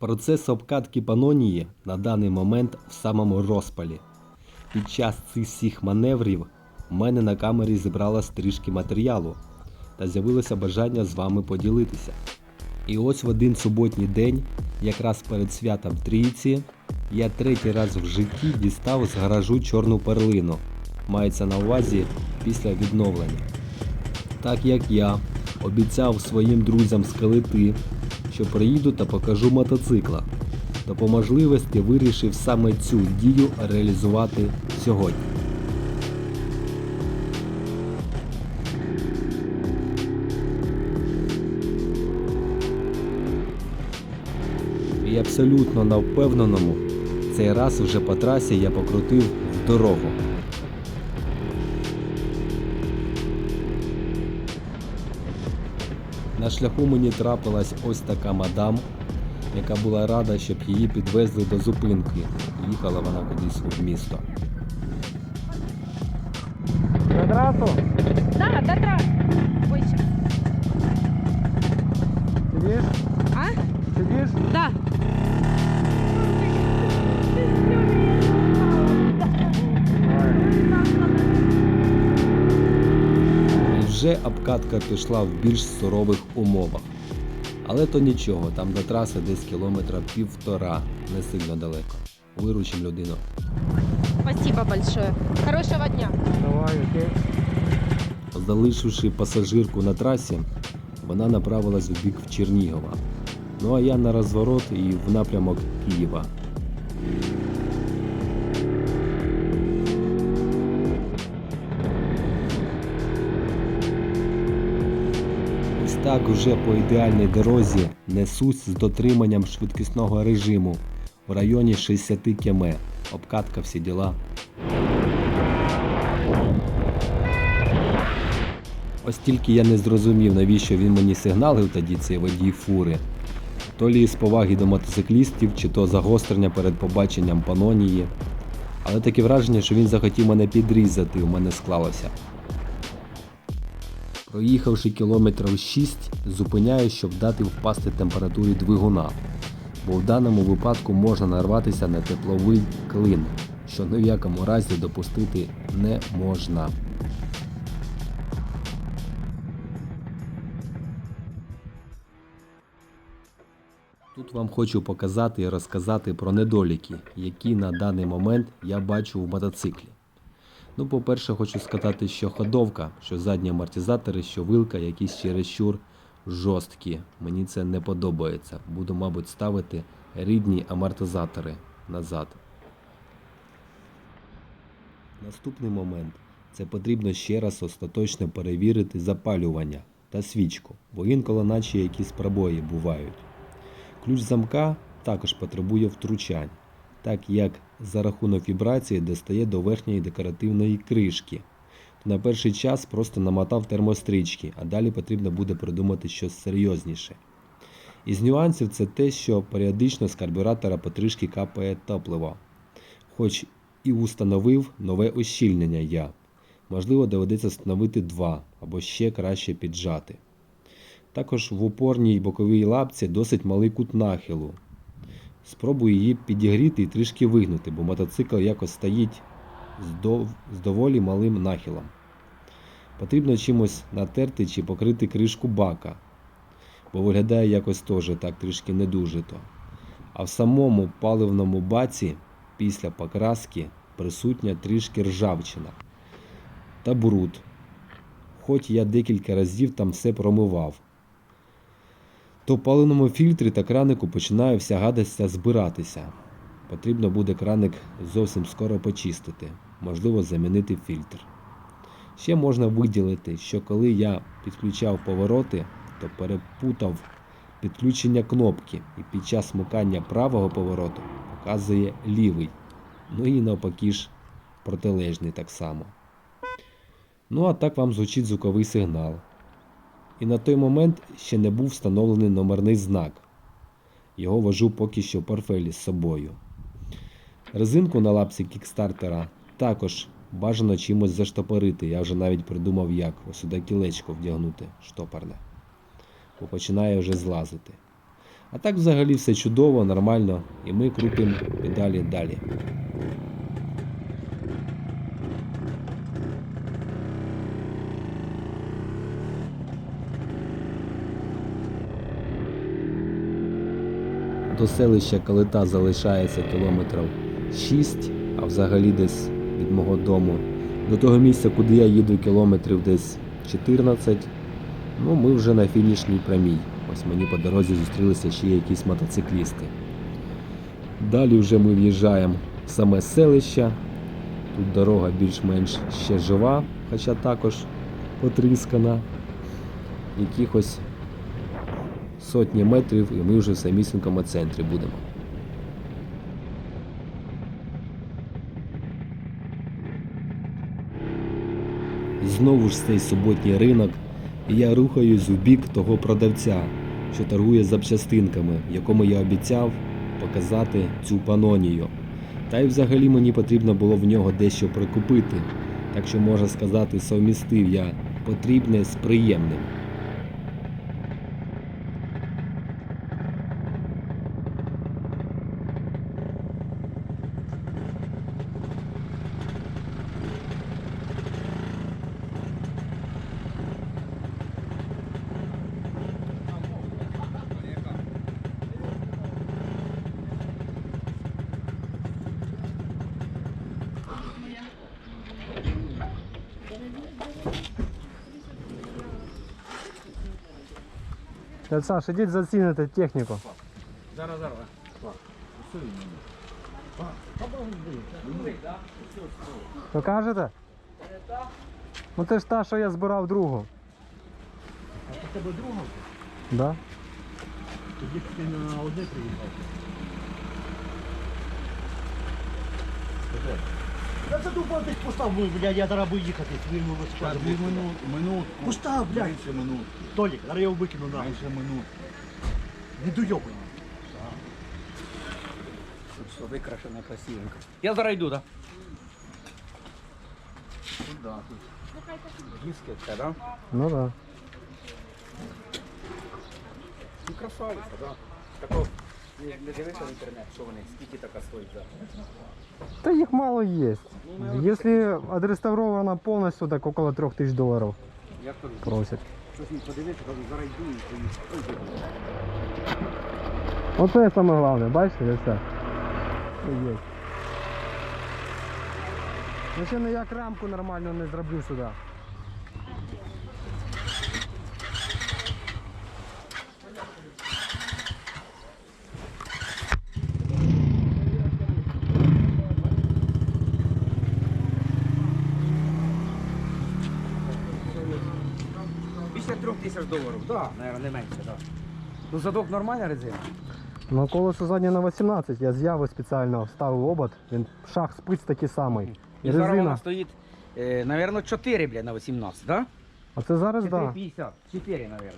Процес обкатки Панонії на даний момент в самому розпалі. Під час цих всіх маневрів в мене на камері зібралось трішки матеріалу та з'явилося бажання з вами поділитися. І ось в один суботній день, якраз перед святом Трійці, я третій раз в житті дістав з гаражу чорну перлину. Мається на увазі після відновлення. Так як я обіцяв своїм друзям скелети, що приїду та покажу мотоцикла, то по можливості вирішив саме цю дію реалізувати сьогодні. І абсолютно на впевненому, цей раз вже по трасі я покрутив в дорогу. На шляху мені трапилась ось така мадам, яка була рада, щоб її підвезли до зупинки. Їхала вона кудись в місто. Квадрату? Вже обкатка пішла в більш сурових умовах. Але то нічого, там до траси десь кілометра півтора, не сильно далеко. Виручим людину. Спасибо большое. Хорошего дня. Давай, окей. Залишивши пасажирку на трасі, вона направилась в бік в Чернігова. Ну а я на розворот і в напрямок Києва. Так уже по ідеальній дорозі несусь з дотриманням швидкісного режиму в районі 60 км. Обкатка всі діла. Ось тільки я не зрозумів, навіщо він мені сигналив тоді цей водій фури. То лі з поваги до мотоциклістів, чи то загострення перед побаченням панонії. Але таке враження, що він захотів мене підрізати, у мене склалося. Проїхавши кілометрів 6, зупиняюсь, щоб дати впасти температурі двигуна, бо в даному випадку можна нарватися на тепловий клин, що ні в якому разі допустити не можна. Тут вам хочу показати і розказати про недоліки, які на даний момент я бачу в мотоциклі. Ну, по-перше, хочу сказати, що ходовка, що задні амортизатори, що вилка, якісь чересчур жорсткі. Мені це не подобається. Буду, мабуть, ставити рідні амортизатори назад. Наступний момент це потрібно ще раз остаточно перевірити запалювання та свічку, бо інколи наче якісь пробої бувають. Ключ замка також потребує втручань, так як за рахунок вібрації достає до верхньої декоративної кришки. На перший час просто намотав термострічки, а далі потрібно буде придумати щось серйозніше. Із нюансів це те, що періодично з карбюратора потрішки капає топливо. Хоч і установив нове ощільнення я. Можливо, доведеться встановити два або ще краще піджати. Також в опорній боковій лапці досить малий кут нахилу. Спробую її підігріти і трішки вигнути, бо мотоцикл якось стоїть з, дов... з доволі малим нахилом. Потрібно чимось натерти чи покрити кришку бака, бо виглядає якось теж так трішки не дуже то. А в самому паливному баці після покраски присутня трішки ржавчина та бруд. Хоч я декілька разів там все промивав то в паливному фільтрі та кранику починає вся гадость збиратися. Потрібно буде краник зовсім скоро почистити, можливо, замінити фільтр. Ще можна виділити, що коли я підключав повороти, то перепутав підключення кнопки і під час смикання правого повороту показує лівий. Ну і навпаки ж протилежний так само. Ну а так вам звучить звуковий сигнал. І на той момент ще не був встановлений номерний знак. Його вожу поки що в портфелі з собою. Резинку на лапці кікстартера також бажано чимось заштопорити. Я вже навіть придумав як. Сюди кілечко вдягнути штопорне. Бо починає вже злазити. А так взагалі все чудово, нормально, і ми крутимо педалі далі. До селища Калита залишається кілометрів 6, а взагалі десь від мого дому. До того місця, куди я їду, кілометрів десь 14. Ну, ми вже на фінішній прямій. Ось мені по дорозі зустрілися ще якісь мотоциклісти. Далі вже ми в'їжджаємо в саме селище. Тут дорога більш-менш ще жива, хоча також потріскана. Якихось сотні метрів, і ми вже в самісінькому центрі будемо. Знову ж цей суботній ринок, і я рухаюсь в бік того продавця, що торгує запчастинками, якому я обіцяв показати цю панонію. Та й взагалі мені потрібно було в нього дещо прикупити, так що можна сказати, совмістив я потрібне з приємним. Дядь Саш, ідіть заціните техніку. Зараз, зараз. Покажете? Ну це ж та, що я збирав другу. А тебе друга? Да? Тоді ти на одне приїхав. Це десь постав, блядь, я зараз буду їхати велосипедом. Дві минут, минутку. Постав, блядь. Менше минут. Толік, зараз я його викину на. Менше минут. Не дойобай. Все викрашено красивенько. Я зараз йду, так? Куда тут? Диски це, да? Ну да. Ну, красавиця, да. Тако, не, не дивися в інтернет, що вони, скільки така стоїть за. Та їх мало є. Якщо відреставрована повністю, так около 3000 доларів Я кажу, просять. щось не подивитися, кажу, зараз йду і поїду. Оце саме головне, бачите, де все. Є. Ну ще ніяк рамку нормально не зроблю сюди. Після так, да, мабуть, не менше, так. Да. Ну задок нормальна резина. Ну колесо заднє на 18, я з яви спеціально вставив обод, він шах спиць такий самий. І зараз вона стоїть, е, мабуть, 4, блядь, на 18, так? А це зараз Да? так. 4,50, 4, мабуть.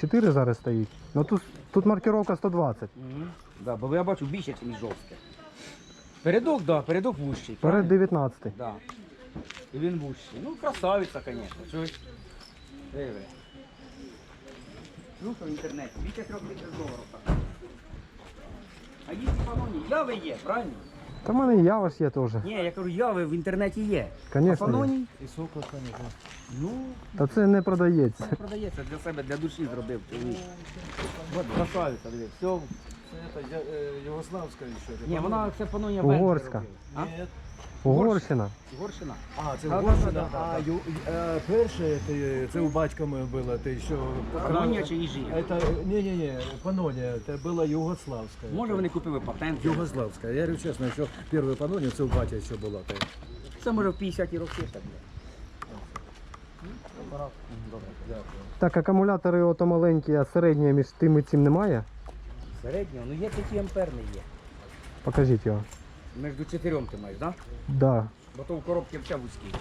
4 зараз стоїть. Ну тут, тут маркировка 120. Угу. Да, бо я бачу більше, ніж жорстке. Передок, да, передок вущий. Перед правильно? 19. Да. І він вущий. Ну, красавиця, звісно. Чуєш? Диви. Ну, що в інтернеті. Більше трьох тисяч доларів. А є паноні, яви є, правильно? Та в мене і ява ж є теж. Ні, я кажу, яви в інтернеті є. А Звісно. паноні? І сокол, звісно. Ну, Та це не продається. це продається для себе, для душі зробив. чоловік. От красавиця, диви. Все. Це я, е, Югославська ще. Ні, вона це паноні Угорська. А? Ні. Угорщина. Угорщина. А, це Да, Угорщина. да, да, да, А да. ю- е, перше, ти- це у батька моєго було, ти що... Панонія чи Іжія? Это, не-не-не, Панония, это была Югославская. Може вони купили патент. Югославская. Я говорю честно, що перша Панония, це у батя ще була. та. Це може в 50-ті роки так було. Дякую. Так, акумулятори ото маленькі, а середні між тим і цим немає. Середнього, ну є такі амперний є. Покажіть його. Між чотирьом ти маєш, так? Да? Да. Бо то в коробці вся вузький.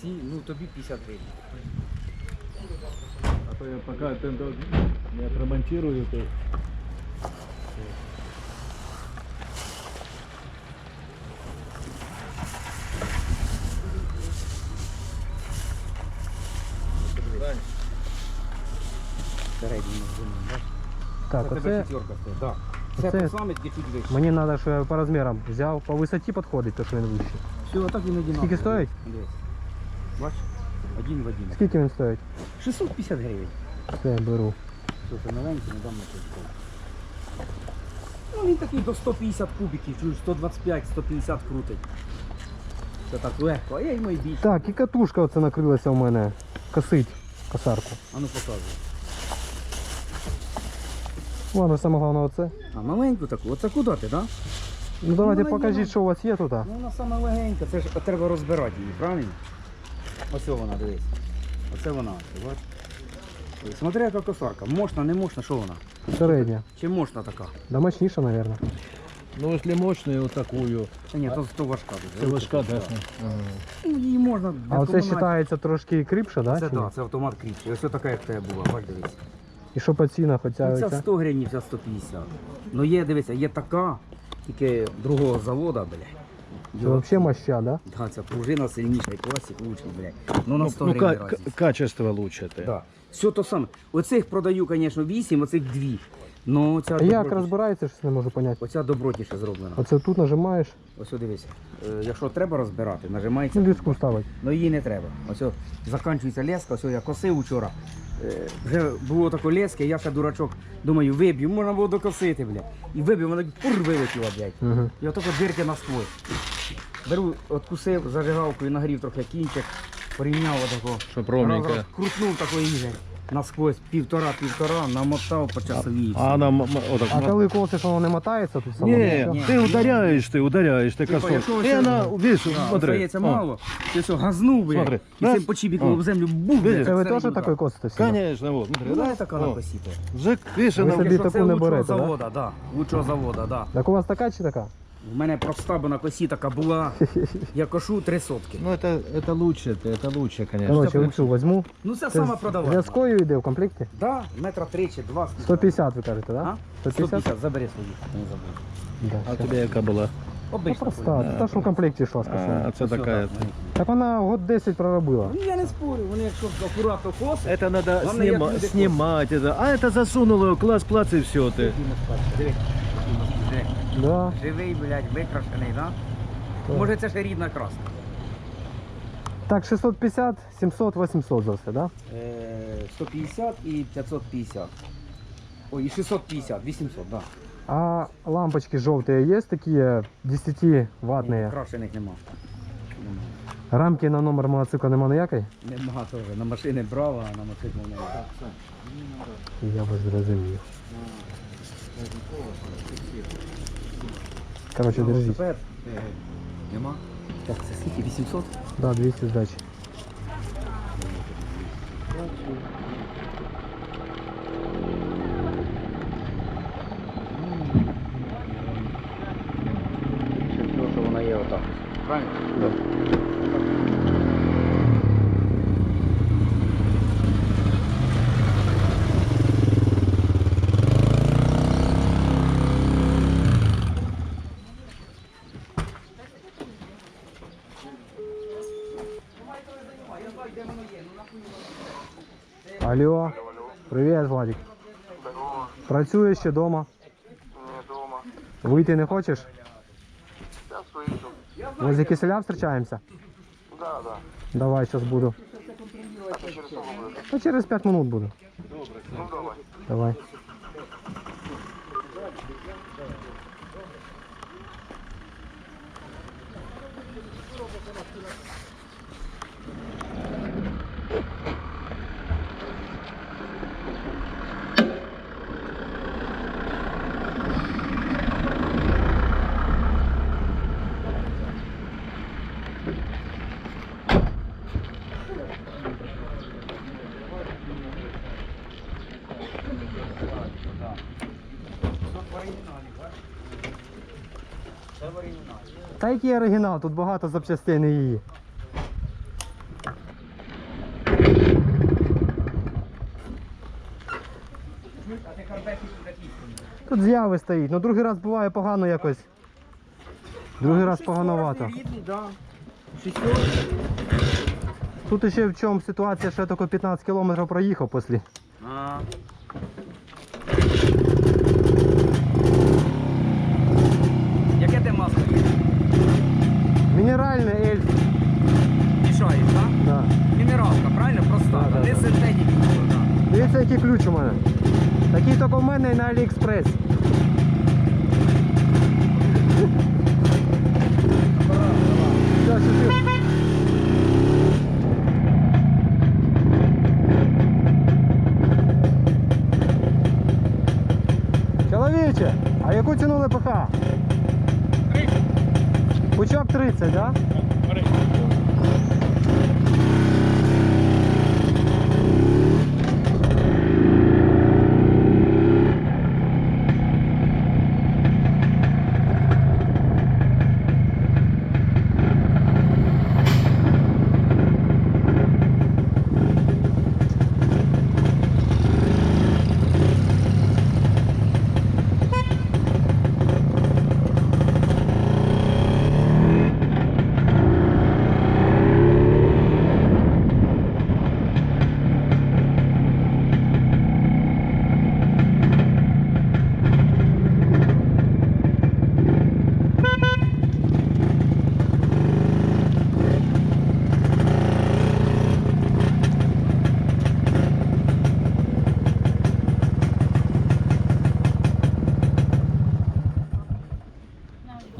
Сі, ну тобі 50 гривень. А то я пока это не отремонтирую, то... Середній так? Так, Це оце тебе шістерка стоїть, так. Це оце- те саме, тільки чуть вище. мені треба, що я по розмірам взяв, по висоті підходить, то що він вищий. Все, отак він одинаковий. Скільки стоїть? Дивись. Бач? Один в один. Скільки він стоїть? 650 гривень. Це я беру. Що це новенький, не дам на той Ну він такий до 150 кубиків, чуєш, 125-150 крутить. Це так легко, а я йому і більше. Так, і катушка оце накрилася у мене. Косить косарку. А ну показуй. Ладно, саме головне оце. А маленьку таку, оце куди ти, так? Ну давайте вона покажіть, що у вас є тут. Ну вона саме легенька, це ж треба розбирати її, правильно? Ось вона, дивись. Оце вона, ось, Смотри, яка косарка. Можна, не можна, що вона? Середня. Чи можна така? Да мощніша, мабуть. Ну, если мощную вот такую, Та ні, то, то важка дуже. це важка, да? Ну, її можна. А оце вважається трошки кріпше, да? Це так, це автомат кріпкий. Ось така, як тебе була, бач, дивись. І що по цінах, хоча Ну, ця оця? 100 гривень, ця 150. Ну є, дивися, є така, тільки другого завода, блядь. Це взагалі моща, да? Да, ця пружина сильніша, і класик лучший, блядь. Ну на 100 Ну, гривень ка- разниця. к- качество лучше ты. Да. Все то саме. Оцих продаю, звісно, 8, оцих 2. Ну, ця А як добротніша- розбирається, щось не можу зрозуміти. Оця добротніше зроблена. Оце тут нажимаєш, Ось о, дивися. Е, якщо треба розбирати, нажимається. ну диску ставить. Ну її не треба. Ось о, закінчується леска, ось о, я косив вчора. Е, вже було таке лески, я ще дурачок, думаю, виб'ю, можна було докосити, бля. І виб'ю, вона пур вилетіло, блядь. Угу. І отак дирки на насквозь. Беру, откусив зажигалкою, нагрів трохи кінчик, порівняв отако. Чтоб ровненько. Раз, раз, крутнув такої ігри Насквозь півтора-півтора, намотав по часовій. і А все. она м- м- вот так. А м- коли косиш, воно не мотається тут само? Не, Ні, ты ні. ударяешь, ты ударяешь, ты Типа, косой. якщо И ось- она, видишь, Да, смотри. Остається О, мало. Ти все, газнув, блядь. Смотри. І Раз. цим почібіком О. об землю бух, Видиш? Це ви всередину, теж так. такий косите? всегда? Конечно, вот, смотри. Ну, раз, така о, напосіти. Жик, видишь, Ви она собі уже- таку Це не лучшого берете, да? завода, да? Лучшого завода, да. Так у вас така чи така? У мене проста, бо на косі така була. Я кошу три сотки. Ну, это, это лучше, ты, это лучше, конечно. Коротше, оцю візьму. Ну це Це саме з продавати. Зв'язкою йде в комплекті? Да, метра три чи два. 150 ви кажете, так? А? 150? 150, забери свої, не забудь. Да, А все. тебе яка була? Ну, Обично. проста, та що в комплекті йшла, А, сказав. це така. Так вона год 10 проробила. Ну я не спорю, вони якщо акуратно косять, Это надо Главное, як снима- люди снимать. Это. А это засунуло, класс, плац и все ты. Диви, диви. Да. Живий, блядь, викрашений, да? Так. Може це ще рідна красна. Так, 650, 700, 800 за все, да? Е, 150 і 550. Ой, і 650, 800, да. А лампочки желтые есть такие 10 ваттные? Крашених нема. Нема. Рамки на номер мотоцикла нема ніякої? Нема теж. На машини брав, а на мотоцикл нема. Я вас зрозумів. Короче, держіть. Велосипед. Нема. Так, це скільки? 800? Да, 200 здачі. Більше всього, що вона є отак. Правильно? Алло. Привіт, Владик. Працюєш ще вдома? Не дома. Вийти не хочеш? Сейчас выйду. Возле киселя встречаемся? Да, да. Давай, сейчас буду. А ты через сколько будешь? Ну, через 5 минут буду. Ну давай. Давай. Та який оригінал, тут багато запчастей не її. Тут з'яви стоїть, ну другий раз буває погано якось. Другий раз да. Тут ще в чому ситуація, що я тільки 15 кілометрів проїхав після. Мінеральний эльф. Еще так? Да. Мінералка, правильно? Просто Да, да, не да. синтетика. Дивіться, який ключ у мене. Такие только в мене і на Алиэкспресс. Человече, а яку ціну ЛПХ? 30. Пучок 30, так? Да?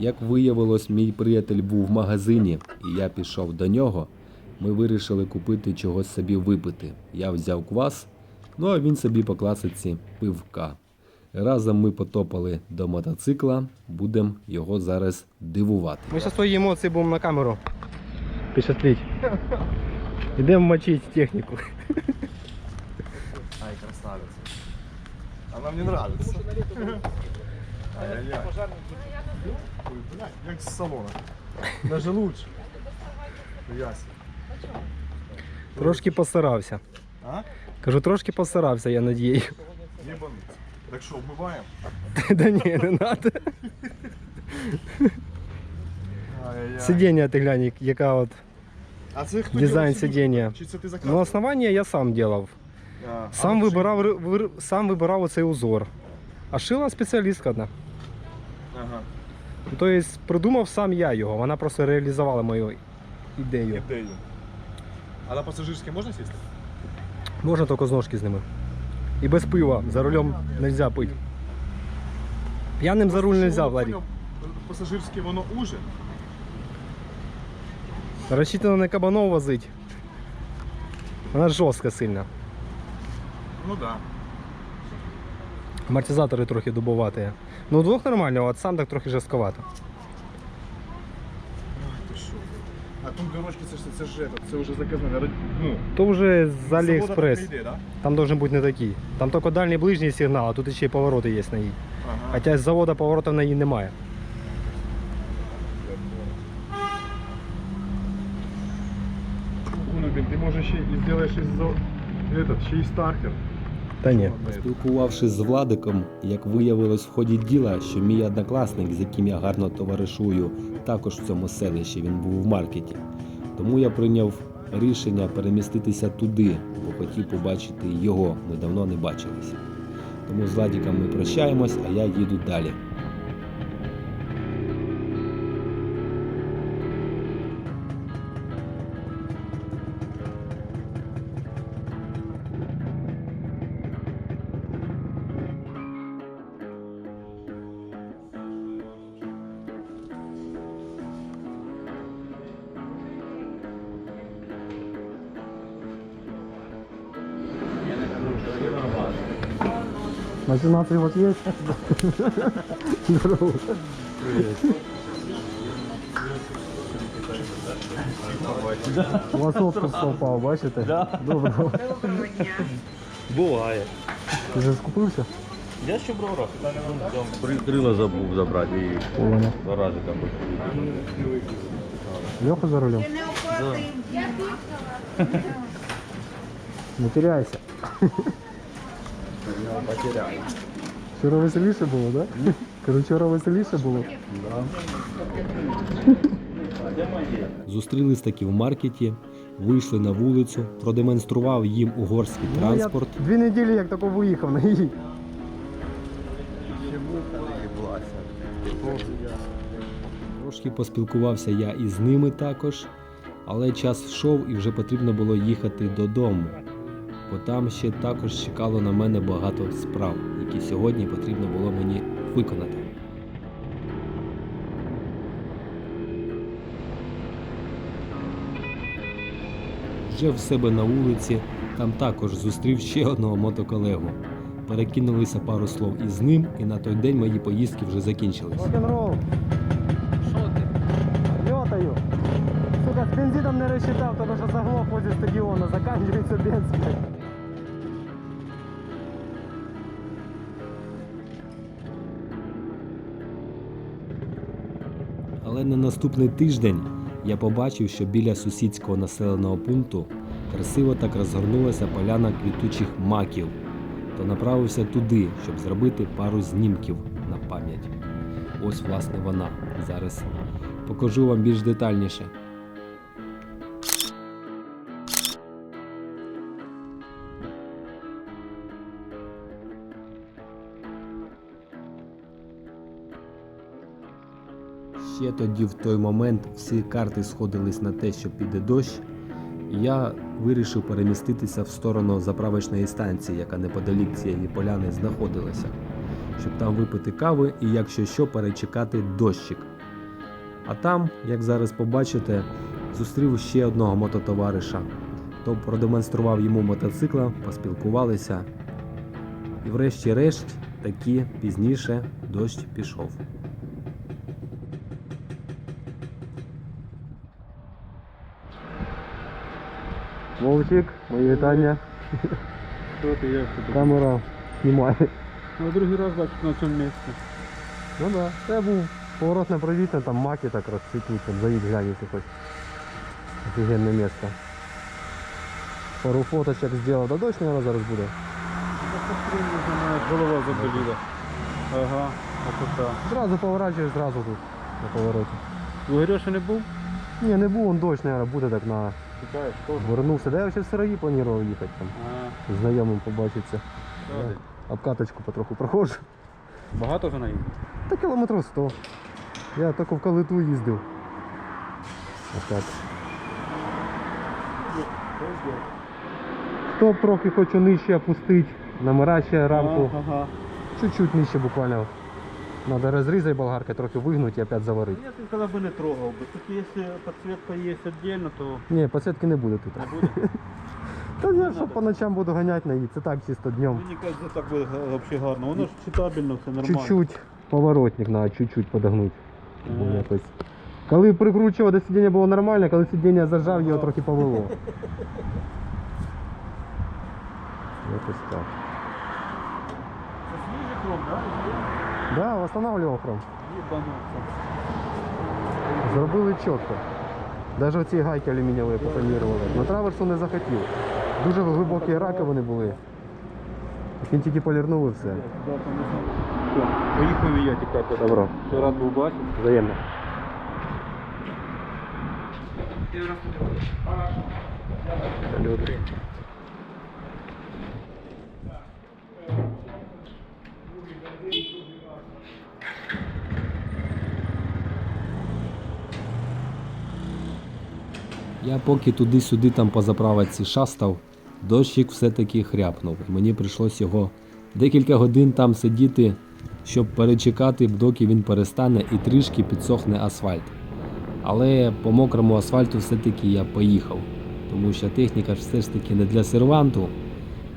Як виявилось, мій приятель був в магазині, і я пішов до нього. Ми вирішили купити чогось собі випити. Я взяв квас, ну а він собі по класиці пивка. Разом ми потопали до мотоцикла, будемо його зараз дивувати. Ми зараз твої емоції будемо на камеру печатліть. Ідемо мочити техніку. Ай, красавица. Она мне нравится. Ой, блядь, Як з салона. Даже лучше. Ясно. Трошки постарався. А? Кажу, трошки постарався, я надію. Єбануться. Так що, вмиваємо? Да ні, не треба. Ай-яй-яй. Сидіння ти глянь, як- яка от А це хто дизайн робив сидіння? Чи це ти Ну, основання я сам робив. А, Сам а вибирав, ри- вир- сам вибирав оцей узор. А шила спеціалістка одна. Ага. Тобто придумав сам я його, вона просто реалізувала мою ідею. Ідею. А на пасажирське можна сісти? Можна тільки з ножки з ними. І без пива. За рулем не можна пити. П'яним за руль не можна, Владик. Пасажирське воно уже. Рассчитано на кабанов возить. Вона жорстка сильно. Ну да. Амортизатори трохи дубоваті. Ну, удвох нормально, а от сам так трохи жорстковато. Ти що? А тут дорожки це ж це ж це вже заказане. Ну, То вже з Аліекспрес. йде, да? Там должен бути не такий. Там тільки дальній ближній сигнал, а тут ще й повороти є на ній. Ага. Хоча з заводу поворотів на ній немає. Ну, блін, ти може ще і зробиш із этот, ще й стартер. Та ні. Спілкувавшись з Владиком, як виявилось в ході діла, що мій однокласник, з яким я гарно товаришую, також в цьому селищі він був в маркеті. Тому я прийняв рішення переміститися туди, бо хотів побачити його. Ми давно не бачилися. Тому з Владиком ми прощаємось, а я їду далі. На 17 вот есть? Здорово. У вас отпуск попав, бачите? Доброго. Буває. Ти вже скупився? Я ще брав раз. Крила забув забрати і Понял. два рази там. Леха за рулем? Не теряйся. Вчора веселіше було, так? Да? Кажу, вчора веселіше було. Зустрілись таки в маркеті, вийшли на вулицю, продемонстрував їм угорський Ну, транспорт. Я дві неділі як тако виїхав на її. Трошки поспілкувався я із ними також, але час йшов і вже потрібно було їхати додому. Бо там ще також чекало на мене багато справ, які сьогодні потрібно було мені виконати. Вже в себе на вулиці там також зустрів ще одного мотоколегу. Перекинулися пару слов із ним, і на той день мої поїздки вже закінчились. Рок-н-рол. Що ти? Льотаю. Сука, з бензином не розчитав, тому що заглох возле стадіону, заканчується бензин. Але на наступний тиждень я побачив, що біля сусідського населеного пункту красиво так розгорнулася поляна квітучих маків, то направився туди, щоб зробити пару знімків на пам'ять. Ось, власне, вона. Зараз покажу вам більш детальніше. Ще тоді, в той момент, всі карти сходились на те, що піде дощ, і я вирішив переміститися в сторону заправочної станції, яка неподалік цієї поляни знаходилася, щоб там випити кави і, якщо що, перечекати дощик. А там, як зараз побачите, зустрів ще одного мототовариша, то продемонстрував йому мотоцикла, поспілкувалися. І врешті-решт таки пізніше дощ пішов. Вовчик, мої вітання. Що ти, ти? Камера знімає. Ну, другий раз бачу на цьому місці. Ну да, це був поворот на провітне, там маки так розцвітуть, там заїдь глянь, якщо хоч. Офігенне місце. Пару фоточок зробив, да дощ, наверное, зараз буде. Голова заболіла. Ага, а так. Зразу поворачуєш, зразу тут на повороті. У Грьоша не був? Ні, не був, он дощ, наверное, буде так на... Чекаєш, теж. Вернувся. Да я ще в сирої планував їхати там. Знайомим побачитися. добре. Обкаточку потроху проходжу. Багато вже наїв? Та кілометрів 100. Я тільки в калиту їздив. Отак. Стоп трохи хочу нижче опустити. Номера ще рамку. Ага. Чуть-чуть нижче буквально. Надо розрізати болгаркой, трохи вигнути і опять заварити. Я тут коли б не трогав би. Тут якщо підсвітка є віддільно, то Ні, підсвітки не буде тут. не буде. Та я що по ночам буду ганяти на її, це так чисто днем. Мені кажеться, так буде взагалі гарно. Воно ж читабельно, все нормально. Чуть-чуть поворотник надо чуть-чуть подогнути. Якось. Коли прикручував до сидіння було нормально, коли сидіння зажав, його трохи повело. Якось так. Це свіжий хром, так? Да, встановлював хром. Єбануться. Зробили чітко. Навіть оці гайки алюмінієві потонірували. На траверсу не захотів. Дуже глибокі раковини були. Він тільки полірнув і все. Поїхав і я тікати. Добро. Ще рад був бачити. Взаємно. Люди. Я поки туди-сюди там по заправці шастав, дощик все-таки хряпнув. Мені прийшлось його декілька годин там сидіти, щоб перечекати, доки він перестане і трішки підсохне асфальт. Але по мокрому асфальту все-таки я поїхав, тому що техніка все ж таки не для серванту,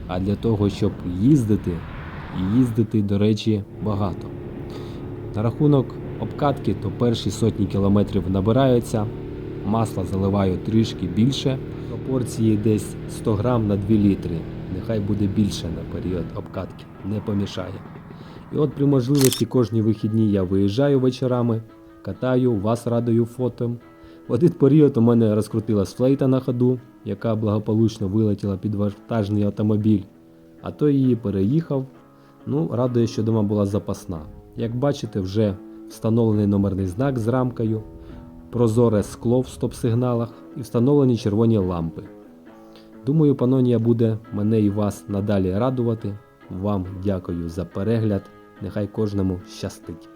а для того, щоб їздити, і їздити, до речі, багато. На рахунок обкатки, то перші сотні кілометрів набираються, масла заливаю трішки більше, пропорції десь 100 грам на 2 літри. Нехай буде більше на період обкатки, не помішає. І от при можливості кожні вихідні я виїжджаю вечорами, катаю, вас радую фото. В один період у мене розкрутилась флейта на ходу, яка благополучно вилетіла під вантажний автомобіль, а то її переїхав. Ну, радує, що дома була запасна. Як бачите, вже встановлений номерний знак з рамкою, прозоре скло в стоп-сигналах і встановлені червоні лампи. Думаю, панонія буде мене і вас надалі радувати. Вам дякую за перегляд. Нехай кожному щастить.